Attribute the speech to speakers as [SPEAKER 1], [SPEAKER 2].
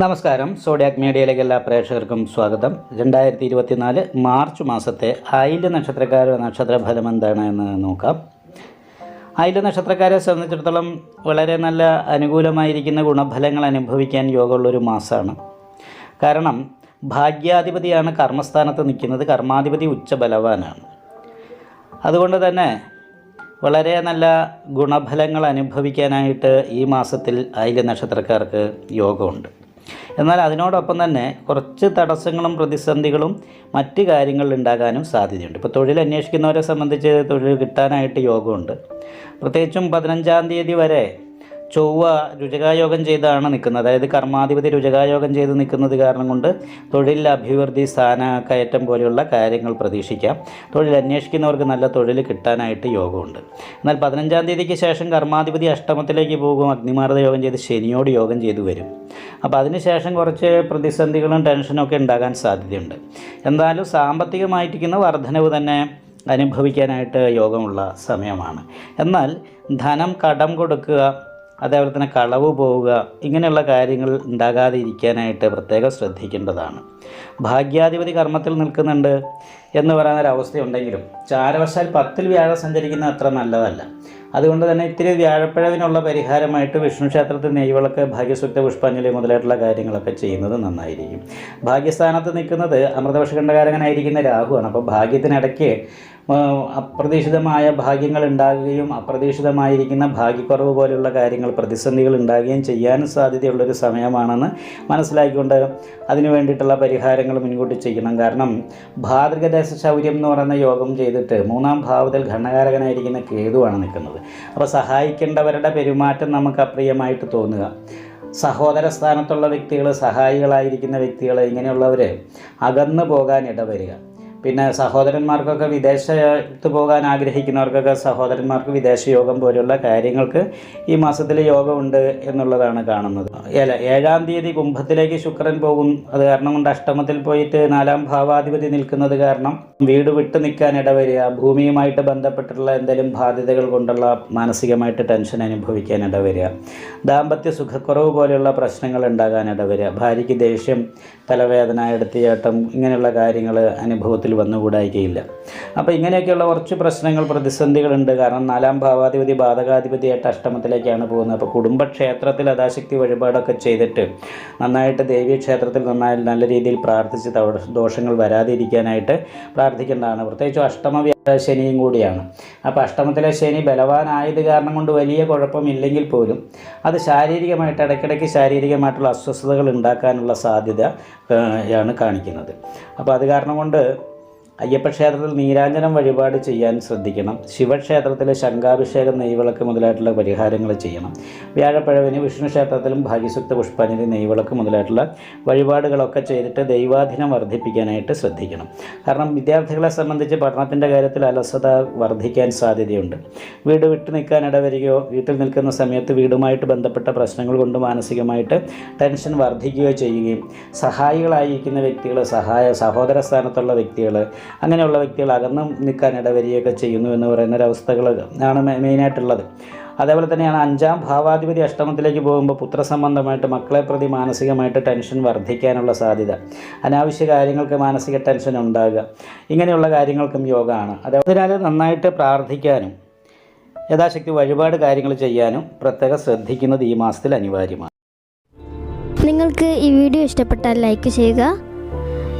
[SPEAKER 1] നമസ്കാരം. സോഡിയാക് മീഡിയയിലേക്ക് എല്ലാ പ്രേക്ഷകർക്കും സ്വാഗതം. രണ്ടായിരത്തി ഇരുപത്തിനാല് മാർച്ച് മാസത്തെ ആയില്യ നക്ഷത്രക്കാരുടെ നക്ഷത്രഫലം എന്താണ് എന്ന് നോക്കാം. ആയില്യ നക്ഷത്രക്കാരെ സംബന്ധിച്ചിടത്തോളം വളരെ നല്ല അനുകൂലമായിരിക്കുന്ന ഗുണഫലങ്ങൾ അനുഭവിക്കാൻ യോഗമുള്ളൊരു മാസമാണ് കാരണം ഭാഗ്യാധിപതിയാണ് കർമ്മസ്ഥാനത്ത് നിൽക്കുന്നത് കർമാധിപതി ഉച്ചബലവാനാണ്. അതുകൊണ്ട് തന്നെ വളരെ നല്ല ഗുണഫലങ്ങൾ അനുഭവിക്കാനായിട്ട് ഈ മാസത്തിൽ ആയില്യ നക്ഷത്രക്കാർക്ക് യോഗമുണ്ട്. എന്നാൽ അതിനോടൊപ്പം തന്നെ കുറച്ച് തടസ്സങ്ങളും പ്രതിസന്ധികളും മറ്റ് കാര്യങ്ങളിൽ ഉണ്ടാകാനും സാധ്യതയുണ്ട്. ഇപ്പോൾ തൊഴിൽ അന്വേഷിക്കുന്നവരെ സംബന്ധിച്ച് തൊഴിൽ കിട്ടാനായിട്ട് യോഗമുണ്ട്. പ്രത്യേകിച്ചും പതിനഞ്ചാം തീയതി വരെ ചൊവ്വ രുചകായോഗം ചെയ്താണ് നിൽക്കുന്നത്. അതായത് കർമാധിപതി രുചകായോഗം ചെയ്ത് നിൽക്കുന്നത് കാരണം കൊണ്ട് തൊഴിൽ അഭിവൃദ്ധി സ്ഥാന കയറ്റം പോലെയുള്ള കാര്യങ്ങൾ പ്രതീക്ഷിക്കാം. തൊഴിൽ അന്വേഷിക്കുന്നവർക്ക് നല്ല തൊഴിൽ കിട്ടാനായിട്ട് യോഗമുണ്ട്. എന്നാൽ പതിനഞ്ചാം തീയതിക്ക് ശേഷം കർമാധിപതി അഷ്ടമത്തിലേക്ക് പോകും. അഗ്നിമാർദ്ദ യോഗം ചെയ്ത് ശനിയോട് യോഗം ചെയ്തു വരും. അപ്പോൾ അതിനുശേഷം കുറച്ച് പ്രതിസന്ധികളും ടെൻഷനും ഒക്കെ ഉണ്ടാകാൻ സാധ്യതയുണ്ട്. എന്തായാലും സാമ്പത്തികമായിട്ടിരിക്കുന്ന വർധനവ് തന്നെ അനുഭവിക്കാനായിട്ട് യോഗമുള്ള സമയമാണ്. എന്നാൽ ധനം കടം കൊടുക്കുക അതേപോലെ തന്നെ കളവ് പോവുക ഇങ്ങനെയുള്ള കാര്യങ്ങൾ ഉണ്ടാകാതെ ഇരിക്കാനായിട്ട് പ്രത്യേകം ശ്രദ്ധിക്കേണ്ടതാണ്. ഭാഗ്യാധിപതി കർമ്മത്തിൽ നിൽക്കുന്നുണ്ട്. എന്ന് പറയുന്നൊരവസ്ഥയുണ്ടെങ്കിലും ചാരവശാൽ പത്തിൽ വ്യാഴം സഞ്ചരിക്കുന്നത് അത്ര നല്ലതല്ല. അതുകൊണ്ട് തന്നെ ഇത്തിരി വ്യാഴപ്പിഴവിനുള്ള പരിഹാരമായിട്ട് വിഷ്ണു ക്ഷേത്രത്തിൽ നെയ്വിളക്ക് ഭാഗ്യസുക്ത പുഷ്പാഞ്ജലി മുതലായിട്ടുള്ള കാര്യങ്ങളൊക്കെ ചെയ്യുന്നത് നന്നായിരിക്കും. ഭാഗ്യസ്ഥാനത്ത് നിൽക്കുന്നത് അമൃതവർഷകണ്ഠകാരകനായിരിക്കുന്ന രാഹുവാണ് അപ്പോൾ ഭാഗ്യത്തിനിടയ്ക്ക് അപ്രതീക്ഷിതമായ ഭാഗ്യങ്ങൾ ഉണ്ടാകുകയും അപ്രതീക്ഷിതമായിരിക്കുന്ന ഭാഗ്യക്കുറവ് പോലെയുള്ള കാര്യങ്ങൾ പ്രതിസന്ധികൾ ഉണ്ടാകുകയും ചെയ്യാനും സാധ്യതയുള്ളൊരു സമയമാണെന്ന് മനസ്സിലാക്കിക്കൊണ്ട് അതിനു വേണ്ടിയിട്ടുള്ള പരിഹാരങ്ങൾ മുൻകൂട്ടി ചെയ്യണം. കാരണം ഭാതൃകദേശ ശൗര്യം എന്ന് പറയുന്ന യോഗം ചെയ്തിട്ട് മൂന്നാം ഭാവത്തിൽ ഘടനകാരകനായിരിക്കുന്ന കേതുവാണ് നിൽക്കുന്നത്. അപ്പോൾ സഹായിക്കേണ്ടവരുടെ പെരുമാറ്റം നമുക്ക് അപ്രിയമായിട്ട് തോന്നുക. സഹോദര സ്ഥാനത്തുള്ള വ്യക്തികൾ സഹായികളായിരിക്കുന്ന വ്യക്തികൾ ഇങ്ങനെയുള്ളവർ അകന്നു പോകാൻ ഇടവരിക. പിന്നെ സഹോദരന്മാർക്കൊക്കെ വിദേശത്ത് പോകാൻ ആഗ്രഹിക്കുന്നവർക്കൊക്കെ സഹോദരന്മാർക്ക് വിദേശ യോഗം പോലെയുള്ള കാര്യങ്ങൾക്ക് ഈ മാസത്തിൽ യോഗമുണ്ട് എന്നുള്ളതാണ് കാണുന്നത്. അല്ല ഏഴാം തീയതി കുംഭത്തിലേക്ക് ശുക്രൻ പോകും. അത് കാരണം കൊണ്ട് അഷ്ടമത്തിൽ പോയിട്ട് നാലാം ഭാവാധിപതി നിൽക്കുന്നത് കാരണം വീട് വിട്ടു നിൽക്കാൻ ഇടവരിക ഭൂമിയുമായിട്ട് ബന്ധപ്പെട്ടിട്ടുള്ള എന്തെങ്കിലും ബാധ്യതകൾ കൊണ്ടുള്ള മാനസികമായിട്ട് ടെൻഷൻ അനുഭവിക്കാൻ ഇടവരിക ദാമ്പത്യ സുഖക്കുറവ് പോലെയുള്ള പ്രശ്നങ്ങൾ ഉണ്ടാകാൻ ഇടവരിക ഭാര്യയ്ക്ക് ദേഷ്യം തലവേദന എടുത്തിയാട്ടം ഇങ്ങനെയുള്ള കാര്യങ്ങൾ അനുഭവത്തിൽ വന്നുകൂടായികയില്ല. അപ്പോൾ ഇങ്ങനെയൊക്കെയുള്ള കുറച്ച് പ്രശ്നങ്ങൾ പ്രതിസന്ധികളുണ്ട്. കാരണം നാലാം ഭാവാധിപതി ബാധകാധിപതിയായിട്ട് അഷ്ടമത്തിലേക്കാണ് പോകുന്നത്. അപ്പോൾ കുടുംബക്ഷേത്രത്തിൽ അതാശക്തി വഴിപാടൊക്കെ ചെയ്തിട്ട് നന്നായിട്ട് ദേവീക്ഷേത്രത്തിൽ നന്നായി നല്ല രീതിയിൽ പ്രാർത്ഥിച്ച് ദോഷങ്ങൾ വരാതിരിക്കാനായിട്ട് പ്രാർത്ഥിക്കേണ്ടതാണ്. പ്രത്യേകിച്ചും അഷ്ടമ ശനിയും കൂടിയാണ്. അപ്പോൾ അഷ്ടമത്തിലെ ശനി ബലവാനായത് കാരണം കൊണ്ട് വലിയ കുഴപ്പമില്ലെങ്കിൽ പോലും അത് ശാരീരികമായിട്ട് ഇടയ്ക്കിടയ്ക്ക് ശാരീരികമായിട്ടുള്ള അസ്വസ്ഥതകൾ ഉണ്ടാക്കാനുള്ള സാധ്യത ആണ് കാണിക്കുന്നത്. അപ്പോൾ അത് കാരണം കൊണ്ട് അയ്യപ്പക്ഷേത്രത്തിൽ നീരാഞ്ജനം വഴിപാട് ചെയ്യാൻ ശ്രദ്ധിക്കണം. ശിവക്ഷേത്രത്തിലെ ശംഖാഭിഷേകം നെയ്വിളക്ക് മുതലായിട്ടുള്ള പരിഹാരങ്ങൾ ചെയ്യണം. വ്യാഴപ്പഴവിന് വിഷ്ണു ക്ഷേത്രത്തിലും ഭാഗ്യസുക്ത പുഷ്പാഞ്ജലി നെയ്വിളക്ക് മുതലായിട്ടുള്ള വഴിപാടുകളൊക്കെ ചെയ്തിട്ട് ദൈവാധീനം വർദ്ധിപ്പിക്കാനായിട്ട് ശ്രദ്ധിക്കണം. കാരണം വിദ്യാർത്ഥികളെ സംബന്ധിച്ച് പഠനത്തിന്റെ കാര്യത്തിൽ അലസത വർദ്ധിക്കാൻ സാധ്യതയുണ്ട്. വീട് വിട്ടു നിൽക്കാൻ ഇടവരികയോ വീട്ടിൽ നിൽക്കുന്ന സമയത്ത് വീടുമായിട്ട് ബന്ധപ്പെട്ട പ്രശ്നങ്ങൾ കൊണ്ട് മാനസികമായിട്ട് ടെൻഷൻ വർദ്ധിക്കുകയോ ചെയ്യുകയും സഹായികളായിരിക്കുന്ന വ്യക്തികൾ സഹായ സഹോദര സ്ഥാനത്തുള്ള വ്യക്തികൾ അങ്ങനെയുള്ള വ്യക്തികൾ അകന്ന് നിൽക്കാൻ ഇടവരികയൊക്കെ ചെയ്യുന്നു എന്ന് പറയുന്ന ഒരവസ്ഥകൾ ആണ് മെയിനായിട്ടുള്ളത്. അതേപോലെ തന്നെയാണ് അഞ്ചാം ഭാവാധിപതി അഷ്ടമത്തിലേക്ക് പോകുമ്പോൾ പുത്രസംബന്ധമായിട്ട് മക്കളെ പ്രതി മാനസികമായിട്ട് ടെൻഷൻ വർദ്ധിക്കാനുള്ള സാധ്യത. അനാവശ്യ കാര്യങ്ങൾക്ക് മാനസിക ടെൻഷൻ ഉണ്ടാകുക. ഇങ്ങനെയുള്ള കാര്യങ്ങൾക്കും യോഗമാണ് അതിനാൽ നന്നായിട്ട് പ്രാർത്ഥിക്കാനും യഥാശക്തി വഴിപാട് കാര്യങ്ങൾ ചെയ്യാനും പ്രത്യേകം ശ്രദ്ധിക്കുന്നത് ഈ മാസത്തിൽ അനിവാര്യമാണ്.
[SPEAKER 2] നിങ്ങൾക്ക് ഈ വീഡിയോ ഇഷ്ടപ്പെട്ടാൽ ലൈക്ക് ചെയ്യുക